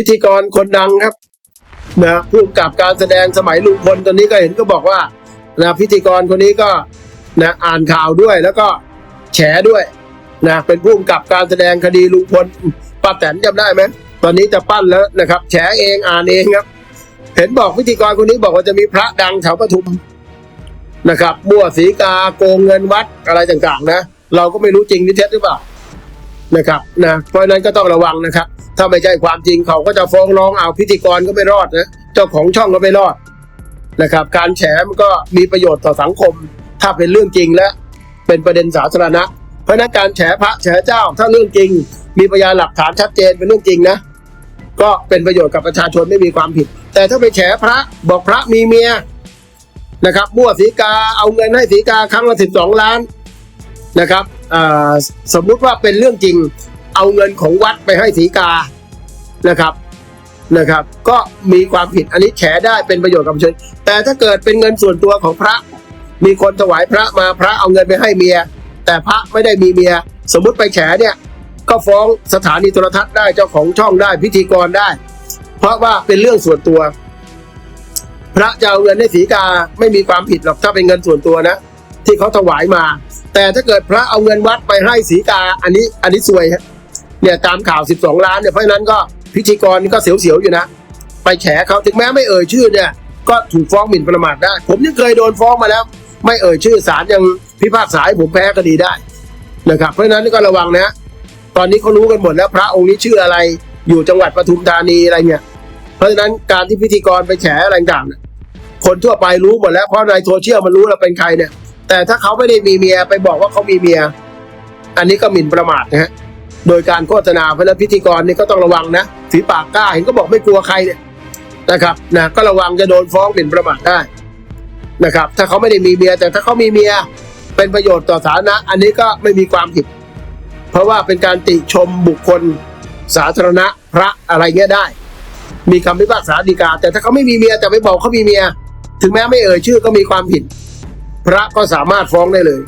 พิธีกรคนดังครับนะผู้กับการแสดงสมัยลุงพลตอนนี้ก็เห็นก็บอกว่านะพิธีกรคนนี้ก็นะอ่านข่าวด้วยแล้วก็แฉด้วยนะเป็นผู้กับการแสดงคดีลุงพลป้าแตนจำได้ไหมตอนนี้จะปั้นแล้วนะครับ แฉเองอ่านเองครับ เห็นบอกพิธีกรคนนี้บอกว่าจะมีพระดังแถวปทุมนะครับมั่วสีกาโกงเงินวัดอะไรต่างๆ นะ เราก็ไม่รู้จริงนี่เท็จหรือเปล่านะครับนะเพราะนั้นก็ต้องระวังนะครับ ถ้าไม่ใช่ความจริงเขาก็จะฟ้องร้องเอาพิธีกรก็ไม่รอดนะเจ้าของช่องก็ไม่รอดนะครับ การแฉมันก็มีประโยชน์ต่อสังคม ถ้าเป็นเรื่องจริงและเป็นประเด็นสาธารณะ เพราะนั้นการแฉพระแฉเจ้า ถ้าเรื่องจริง มีพยานหลักฐานชัดเจนเป็นเรื่องจริงนะ ก็เป็นประโยชน์กับประชาชนไม่มีความผิด แต่ถ้าไปแฉพระบอกพระมีเมียนะครับมั่วสีกาเอาเงินให้สีกาครั้งละสิบสองล้านนะครับสมมุติว่าเป็นเรื่องจริง เอาเงินของวัดไปให้สีกานะครับนะครับ ก็มีความผิดอันนี้แฉได้เป็นประโยชน์กับประชาชนแต่ถ้าเกิดเป็นเงินส่วนตัวของพระ มีคนถวายพระมาพระเอาเงินไปให้เมีย แต่พระไม่ได้มีเมีย สมมุติไปแฉเนี่ย ก็ฟ้องสถานีโทรทัศน์ได้เจ้าของช่องได้พิธีกรได้ เพราะว่าเป็นเรื่องส่วนตัว พระจะเอาเงินให้สีกาไม่มีความผิดหรอกถ้าเป็นเงินส่วนตัวนะ ที่เขาถวายมา แต่ถ้าเกิดพระเอาเงินวัดไปให้สีกาอันนี้อันนี้ซวยฮะ เนี่ยตามข่าว 12 ล้านเนี่ยเพราะนั้นก็พิธีกรก็เสียวๆอยู่นะ ไปแฉเขาถึงแม้ไม่เอ่ยชื่อเนี่ย ก็ถูกฟ้องหมิ่นประมาทได้ ผมยังเคยโดนฟ้องมาแล้ว ไม่เอ่ยชื่อศาลยังพิพากษาให้ผมแพ้คดีได้นะครับเพราะนั้นก็ระวังนะ ตอนนี้เขารู้กันหมดแล้วพระองค์นี้ชื่ออะไรอยู่จังหวัดปทุมธานีอะไรเนี่ยเพราะฉะนั้นการที่พิธีกรไปแฉอะไรต่างๆเนี่ยคนทั่วไปรู้หมดแล้วเพราะในโซเชียลมันรู้แล้วเป็นใครเนี่ย แต่ถ้าเขาไม่ได้มีเมียไปบอกว่าเขามีเมีย อันนี้ก็หมิ่นประมาทนะฮะ โดยการโฆษณาเพราะฉะนั้นพิธีกรนี่ก็ต้องระวังนะฝีปากกล้าเห็นก็บอกไม่กลัวใครเนี่ยนะครับนะก็ระวังจะโดนฟ้องหมิ่นประมาทได้นะครับ ถ้าเขาไม่ได้มีเมียแต่ถ้าเขามีเมียเป็นประโยชน์ต่อสาธารณะ อันนี้ก็ไม่มีความผิด เพราะว่าเป็นการติชมบุคคลสาธารณะพระอะไรเงี้ยได้ มีคำพิพากษาฎีกา แต่ถ้าเขาไม่มีเมียแต่ไปบอกเขามีเมีย ถึงแม้ไม่เอ่ยชื่อก็มีความผิด พระก็สามารถฟ้องได้เลย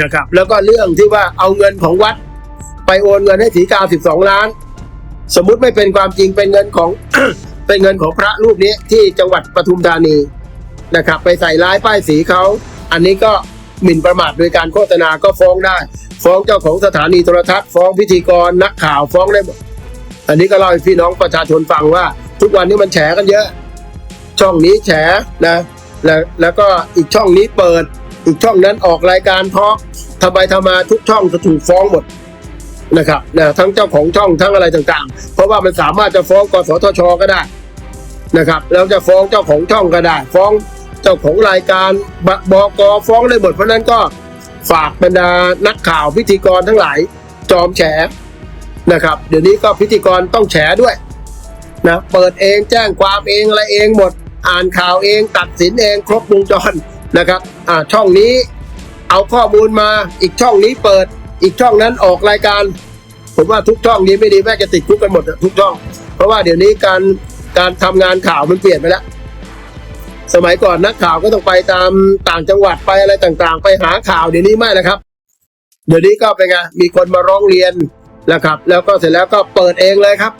นะครับแล้วก็เรื่องที่ว่าเอาเงินของวัด ไปโอนเงินให้สีกาสิบสองล้าน สมมุติไม่เป็นความจริงเป็นเงินของเป็นเงินของพระรูปนี้ที่จังหวัดปทุมธานีนะครับ ไปใส่ร้ายป้ายสีเขา อันนี้ก็หมิ่นประมาทโดยการโฆษณาก็ฟ้องได้ ฟ้องเจ้าของสถานีโทรทัศน์ฟ้องพิธีกรนักข่าวฟ้องได้หมดอันนี้ก็เล่าให้พี่น้องประชาชนฟังว่า ทุกวันนี้มันแฉกันเยอะ ช่องนี้แฉนะแล้วแล้วก็อีกช่องนี้เปิด อีกช่องนั้นออกรายการทอล์กทำไมทำมาทุกช่องจะถูกฟ้องหมด นะครับนะทั้งเจ้าของช่องทั้งอะไรต่างๆ เพราะว่ามันสามารถจะฟ้องกสทชก็ได้นะครับแล้วจะฟ้องเจ้าของช่องก็ได้ ฟ้องเจ้าของรายการบบกฟ้องได้หมดเพราะฉะนั้นก็ฝากบรรดานักข่าวพิธีกรทั้งหลายจอมแฉนะครับ เดี๋ยวนี้ก็พิธีกรต้องแฉด้วยนะเปิดเองแจ้งความเองอะไรเองหมด อ่านข่าวเองตัดสินเองครบวงจรนะครับอ่าช่องนี้เอาข้อมูลมาอีกช่องนี้เปิด อีกช่องนั้นออกรายการ ผมว่าทุกช่องนี้ไม่ดีแม่จะติดคุกกันหมดทุกช่อง เพราะว่าเดี๋ยวนี้การการทำงานข่าวมันเปลี่ยนไปแล้วสมัยก่อนนักข่าวก็ต้องไปตามต่างจังหวัดไปอะไรต่างๆ ไปหาข่าวเดี๋ยวนี้ไม่นะครับ เดี๋ยวนี้ก็เป็นไงมีคนมาร้องเรียนนะครับ แล้วก็เสร็จแล้วก็เปิดเองเลยครับ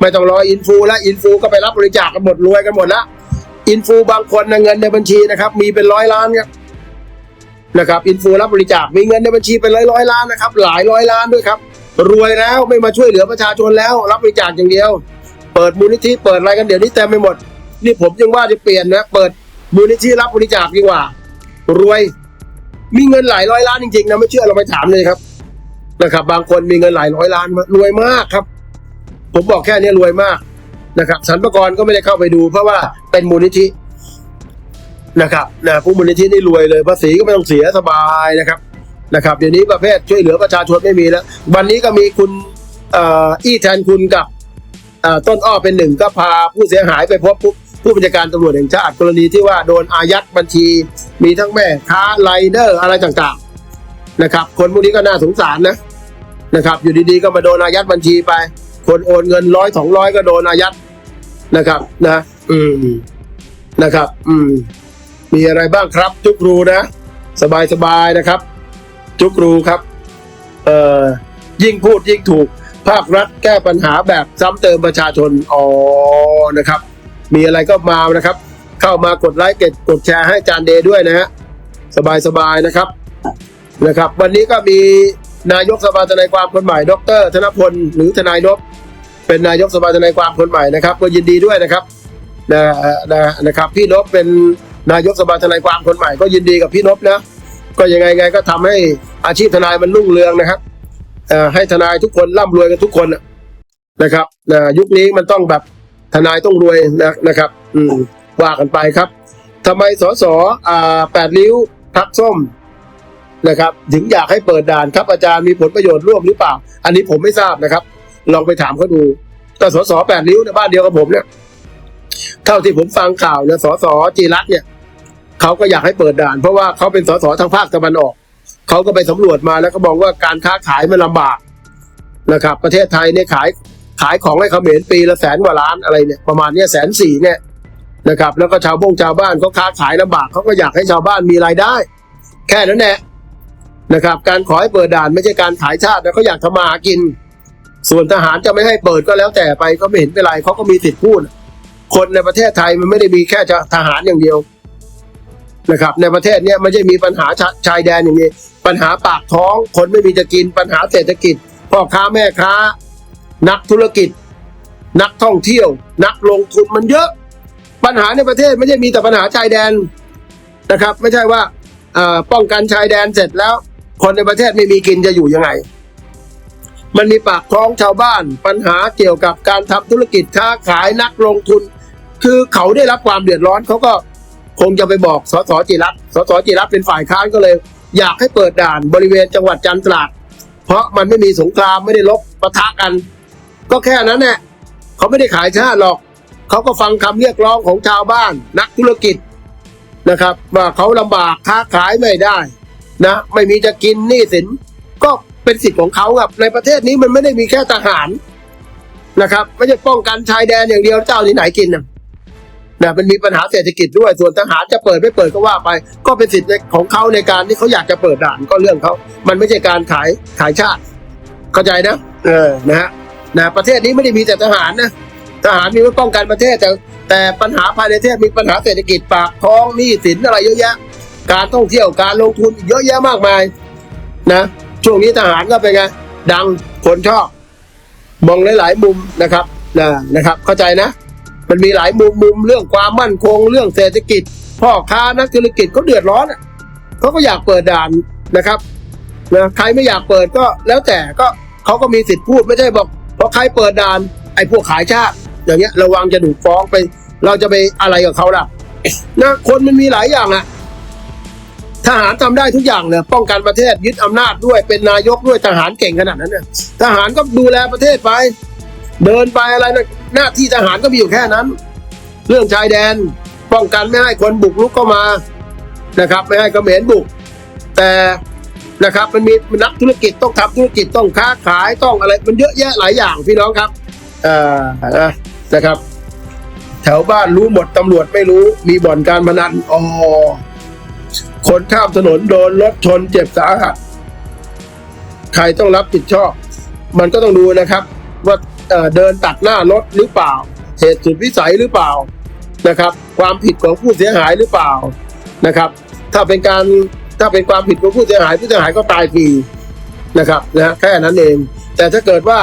ไม่ต้องรออินฟูแล้วอินฟูก็ไปรับบริจาคกันหมดรวยกันหมดล้วอินฟูบางคนนะเงินในบัญชีนะครับ มีเป็นร้อยล้านครับ นะครับอินฟูรับบริจาคมีเงินในบัญชีเป็นร้อยร้อยล้านนะครับหลายร้อยล้านด้วยครับรวยแล้วไม่มาช่วยเหลือประชาชนแล้ว รับบริจาคอย่างเดียว เปิดมูลนิธิเปิดอะไรกันเดี๋ยวนี้เต็มไปหมด นี่ผมยังว่าจะเปลี่ยนนะเปิดมูลนิธิรับบริจาคดีกว่า รวย มีเงินหลายร้อยล้านจริงๆนะไม่เชื่อเราไปถามเลยครับนะครับ บางคนมีเงินหลายร้อยล้านรวยมากครับ ผมบอกแค่นี้รวยมากนะครับสรรพากรก็ไม่ได้เข้าไปดู เพราะว่าเป็นมูลนิธิ นะครับนะผู้มูลนิธินี่รวยเลยภาษีก็ไม่ต้องเสียสบายนะครับนะครับเดี๋ยวนี้ประเภทช่วยเหลือประชาชนไม่มีแล้ว วันนี้ก็มีคุณอี้แทนคุณกับต้นอ้อเป็นหนึ่งก็พาผู้เสียหายไปพบผู้ผู้บัญชาการตำรวจแห่งชาติกรณีที่ว่าโดนอายัดบัญชี มีทั้งแม่ค้าไรเดอร์อะไรต่างๆนะครับ คนพวกนี้ก็น่าสงสารนะนะครับอยู่ดีๆก็มาโดนอายัดบัญชีไป คนโอนเงินร้อยสองร้อยก็โดนอายัดนะครับนะ อืมนะครับ อืม มีอะไรบ้างครับ จุกรูนะ สบายสบายๆนะครับ จุกรูครับ เอ่อยิ่งพูดยิ่งถูก ภาครัฐแก้ปัญหาแบบซ้ำเติมประชาชนอ๋อนะครับ มีอะไรก็มานะครับ เข้ามากดไลค์กดกดแชร์ให้จารย์เดย์ด้วยนะฮะสบายสบายๆนะครับนะครับ วันนี้ก็มีนายกสภาทนายความคนใหม่ ดร ธนพลหรือทนายนพเป็นนายกสภาทนายความคนใหม่นะครับ ก็ยินดีด้วยนะครับนะนะนะครับ พี่นพเป็น นายกสภาทนายความคนใหม่ก็ยินดีกับพี่นพนะก็ยังไงไงก็ทำให้อาชีพทนายมันรุ่งเรืองนะครับให้ทนายทุกคนร่ำรวยกันทุกคนนะครับยุคนี้มันต้องแบบทนายต้องรวยนะนะครับ อืว่ากันไปครับทำไมสสอ่าแปดริ้วพักส้มนะครับ ถึงอยากให้เปิดด่านครับอาจารย์มีผลประโยชน์ร่วมหรือเปล่า อันนี้ผมไม่ทราบนะครับ ลองไปถามเขาดูแต่สสแปดริ้วในบ้านเดียวกับผมเนี่ย เท่าที่ผมฟังข่าวเนี่ยสสจีรัตเนี่ย เขาก็อยากให้เปิดด่าน เพราะว่าเขาเป็นสสทางภาคตะวันออก เขาก็ไปสำรวจมาแล้วก็มองว่าการค้าขายมันลำบากนะครับ ประเทศไทยเนี่ยขายขายของให้เขมรปีละแสนกว่าล้านอะไรเนี่ยประมาณเนี้ยแสนสี่เนี่ยนะครับ แล้วก็ชาวบงชาวบ้านเขาค้าขายลำบากเขาก็อยากให้ชาวบ้านมีรายได้ แค่นั้นแหละนะครับ การขอให้เปิดด่านไม่ใช่การขายชาตินะเขาอยากทำมาหากิน ส่วนทหารจะไม่ให้เปิดก็แล้วแต่ไปก็ไม่เห็นเป็นไรเขาก็มีสิทธิ์พูด คนในประเทศไทยมันไม่ได้มีแค่จะทหารอย่างเดียว นะครับในประเทศเนี้ยไม่ใช่มีปัญหาชาชายแดนอย่างนี้ ปัญหาปากท้องคนไม่มีจะกินปัญหาเศรษฐกิจพ่อค้าแม่ค้า นักธุรกิจ นักท่องเที่ยว นักลงทุนมันเยอะ ปัญหาในประเทศไม่ใช่มีแต่ปัญหาชายแดนนะครับ ไม่ใช่ว่าป้องกันชายแดนเสร็จแล้ว คนในประเทศไม่มีกินจะอยู่ยังไง มันมีปากท้องชาวบ้าน ปัญหาเกี่ยวกับการทำธุรกิจค้าขายนักลงทุน คือเขาได้รับความเดือดร้อนเขาก็ งจะไปบอกสสจิรัตสสจิรัตเป็นฝ่ายค้านก็เลย อยากให้เปิดด่านบริเวณจังหวัดจันทราดเพราะมันไม่มีสงครามไม่ได้ลบปะทะกัน ก็แค่นั้นแหละเขาไม่ได้ขายชาติหรอกเขาก็ฟังคำเรียกร้องของชาวบ้าน นักธุรกิจนะครับ ว่าเขาลำบากค้าขายไม่ได้นะไม่มีจะกินหนี้สินก็เป็นสิทธิ์ของเขาครับในประเทศนี้มันไม่ได้มีแค่ทหารนะครับ ไม่ใช่ป้องกันชายแดนอย่างเดียวเจ้าที่ไหนกินนะ นะมันมีปัญหาเศรษฐกิจด้วยส่วนทหารจะเปิดไม่เปิดก็ว่าไป ก็เป็นสิทธิ์ของเขาในการที่เขาอยากจะเปิดด่านก็เรื่องเขา มันไม่ใช่การขายขายชาติ เข้าใจนะ เออนะฮะนะประเทศนี้ไม่ได้มีแต่ทหารนะทหารมีไว้ป้องกันประเทศแต่แต่ปัญหาภายในประเทศมีปัญหาเศรษฐกิจปากท้องหนี้สินอะไรเยอะแยะ การท่องเที่ยวการลงทุนเยอะแยะมากมายนะช่วงนี้ทหารก็เป็นไงดังคนชอบมองหลาย ๆ มุมนะครับนะนะครับ เข้าใจนะ มันมีหลายมุมมุมเรื่องความมั่นคง เรื่องเศรษฐกิจ พ่อค้านักธุรกิจเขาเดือดร้อนอะเขาก็อยากเปิดด่านนะครับนะใครไม่อยากเปิดก็แล้วแต่ก็เขาก็มีสิทธิ์พูดไม่ใช่บอกเพราะใครเปิดด่าน ไอ้พวกขายชาติอย่างเงี้ยระวังจะถูกฟ้องไป เราจะไปอะไรกับเขาล่ะนะคนมันมีหลายอย่างอะทหารทำได้ทุกอย่างเลยป้องกันประเทศยึดอำนาจด้วยเป็นนายกด้วยทหารเก่งขนาดนั้นเนี่ยทหารก็ดูแลประเทศไป เดินไปอะไรนะ หน้าที่ทหารก็มีอยู่แค่นั้น เรื่องชายแดนป้องกันไม่ให้คนบุกรุกเข้ามานะครับ ไม่ให้กเขมรบุก แต่นะครับมันมีนักธุรกิจต้องทำธุรกิจต้องค้าขายต้องอะไร มันเยอะแยะหลายอย่างพี่น้องครับเอ่อนะนะครับ แถวบ้านรู้หมดตำรวจไม่รู้มีบ่อนการพนันอ๋อคนข้ามถนนโดนรถชนเจ็บสาหัส ใครต้องรับผิดชอบ มันก็ต้องดูนะครับ ว่า เอ่อเดินตัดหน้ารถหรือเปล่า เหตุสุดวิสัยหรือเปล่านะครับ ความผิดของผู้เสียหายหรือเปล่านะครับ ถ้าเป็นการถ้าเป็นความผิดของผู้เสียหายผู้เสียหายก็ตายฟรีนะครับนะแค่นั้นเอง แต่ถ้าเกิดว่า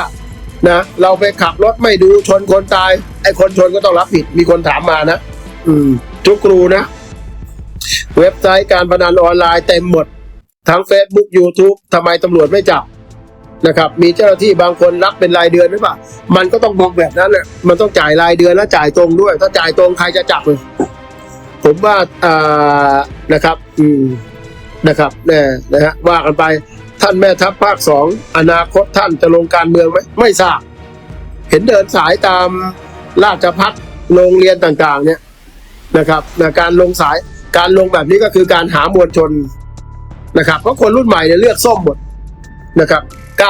นะเราไปขับรถไม่ดูชนคนตายไอ้คนชนก็ต้องรับผิดมีคนถามมานะ อืมทุกครูนะ เว็บไซต์การพนันออนไลน์เต็มหมด ทั้ง Facebook YouTube ทำไมตำรวจไม่จับ นะครับ มีเจ้าหน้าที่บางคนรับเป็นรายเดือนหรือเปล่า มันก็ต้องมองแบบนั้นแหละมันต้องจ่ายรายเดือนและจ่ายตรงด้วย ถ้าจ่ายตรงใครจะจับเลยผมว่าอ่านะครับ อืมนะครับเนี่ยนะฮะว่ากันไปท่านแม่ทัพภาคสองอนาคตท่านจะลงการเมืองไหมไม่ทราบ เห็นเดินสายตามราชพัฒโรงเรียนต่างๆ เนี่ยนะครับนะการลงสายการลงแบบนี้ก็คือการหามวลชนนะครับ เพราะคนรุ่นใหม่เนี่ยเลือกส้มหมดนะครับ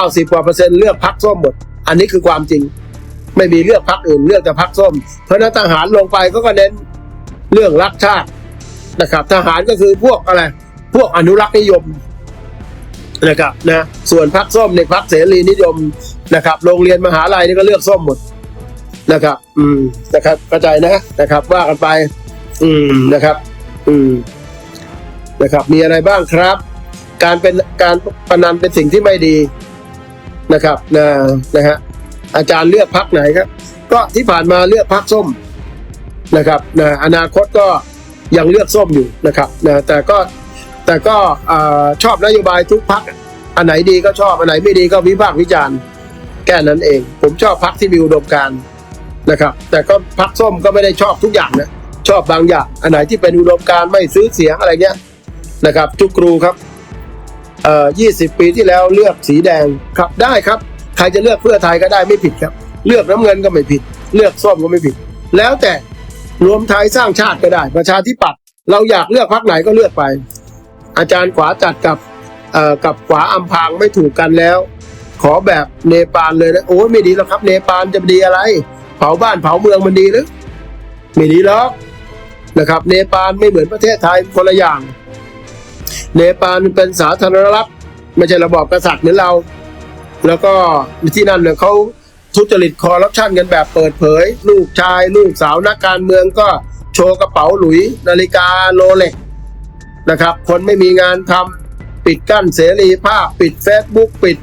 90กว่าเปอร์เซ็นต์เลือกพักส้มหมด อันนี้คือความจริง ไม่มีเลือกพักอื่นเลือกแต่พักส้ม เพราะนั้นทหารลงไปก็ก็เน้นเรื่องรักชาตินะครับ ทหารก็คือพวกอะไร พวกอนุรักษ์นิยมนะครับนะส่วนพักส้มในพักเสรีนิยมนะครับ โรงเรียนมหาลัยนี่ก็เลือกส้มหมดนะครับ อืมนะครับเข้าใจนะนะครับ ว่ากันไป อืมนะครับ อืมนะครับ มีอะไรบ้างครับ การเป็นการพนันเป็นสิ่งที่ไม่ดี นะครับนะนะฮะอาจารย์เลือกพักไหนครับ ก็ที่ผ่านมาเลือกพักส้มนะครับนะอนาคตก็ยังเลือกส้มอยู่นะครับนะแต่ก็แต่ก็อชอบนโยบายทุกพักอันไหนดีก็ชอบอันไหนไม่ดีก็วิพากษ์วิจารณ์แค่นั้นเอง ผมชอบพักที่มีอุดมการณ์นะครับ แต่ก็พักส้มก็ไม่ได้ชอบทุกอย่างนะชอบบางอย่าง อันไหนที่เป็นอุดมการณ์ไม่ซื้อเสียงอะไรเงี้ยนะครับจุกครูครับ เอ่อ20 ปีที่แล้วเลือกสีแดงครับได้ครับ ใครจะเลือกเพื่อไทยก็ได้ไม่ผิดครับ เลือกน้ำเงินก็ไม่ผิด เลือกส้มก็ไม่ผิด แล้วแต่รวมไทยสร้างชาติก็ได้ ประชาธิปัตย์เราอยากเลือกพรรคไหนก็เลือกไป อาจารย์ขวาจัดกับเอ่อกับขวาอัมพางไม่ถูกกันแล้ว ขอแบบเนปาลเลยนะโอ้ยไม่ดีแล้วครับ เนปาลจะดีอะไร เผาบ้านเผาเมืองมันดีหรือไม่ดีหรอกนะครับ เนปาลไม่เหมือนประเทศไทยคนละอย่าง เนปาลมันเป็นสาธารณรัฐไม่ใช่ระบอบกษัตริย์เหมือนเรา แล้วก็ที่นั่นเนี่ยเขาทุจริตคอร์รัปชันกันแบบเปิดเผย ลูกชาย ลูกสาวนักการเมืองก็โชว์กระเป๋าหลุย นาฬิกาโรเล็กนะครับ คนไม่มีงานทำปิดกั้นเสรีภาพ ปิดเฟซบุ๊กปิด